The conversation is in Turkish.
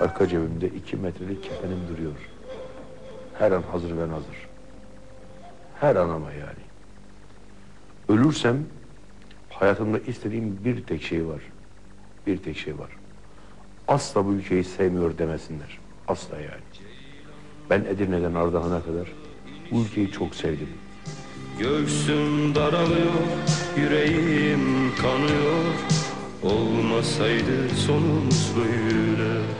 Arka cebimde iki metrelik kefenim duruyor. Her an hazır ve nazır. Her an ama yani. Ölürsem hayatımda istediğim bir tek şey var. Bir tek şey var. Asla bu ülkeyi sevmiyor demesinler. Asla yani. Ben Edirne'den Ardahan'a kadar bu ülkeyi çok sevdim. Göğsüm daralıyor, yüreğim kanıyor Olmasaydı sonumuz böyle